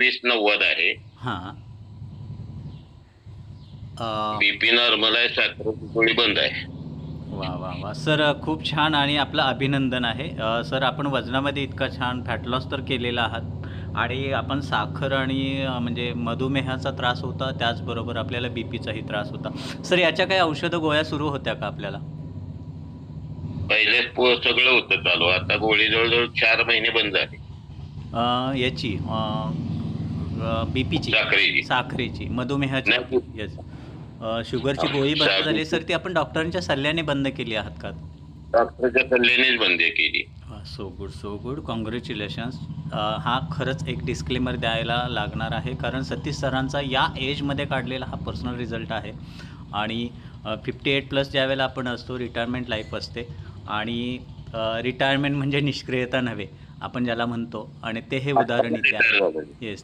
वीस नव्वद आहे. हां. बीपी नॉर्मल आहे साखरेची गोळी बंद आहे. वा वा वा. सर खूप छान आणि आपलं अभिनंदन आहे. सर आपण वजनामध्ये इतका छान फॅट लॉस तर केलेला आहात आणि आपण साखर आणि म्हणजे मधुमेहाचा त्रास होता त्याचबरोबर आपल्याला बी पीचाही त्रास होता. सर याच्या काही औषधं गोळ्या सुरू होत्या का आपल्याला? पहिले सगळं होतं चालू. आता गोळी जवळजवळ चार महिने बंद झाली याची बी पीची साखरेची. साखरेची. मधुमेहाची. येस शुगरची गोळी बंद झाली सर ती आपण डॉक्टरांच्या सल्ल्याने बंद केली आहात का? डॉक्टरच्या सल्ल्यानेच बंद केली. So good so good congratulations हा खरंच एक डिस्क्लेमर द्यायला लागणार आहे. कारण सतीश सरांचा या एजमध्ये काढलेला हा पर्सनल रिझल्ट आहे. आणि फिफ्टी एट प्लस ज्यावेळेला आपण असतो रिटायरमेंट लाईफ असते. आणि रिटायरमेंट म्हणजे निष्क्रियता नव्हे आपण ज्याला म्हणतो. आणि ते हे उदाहरण इथे आहे. येस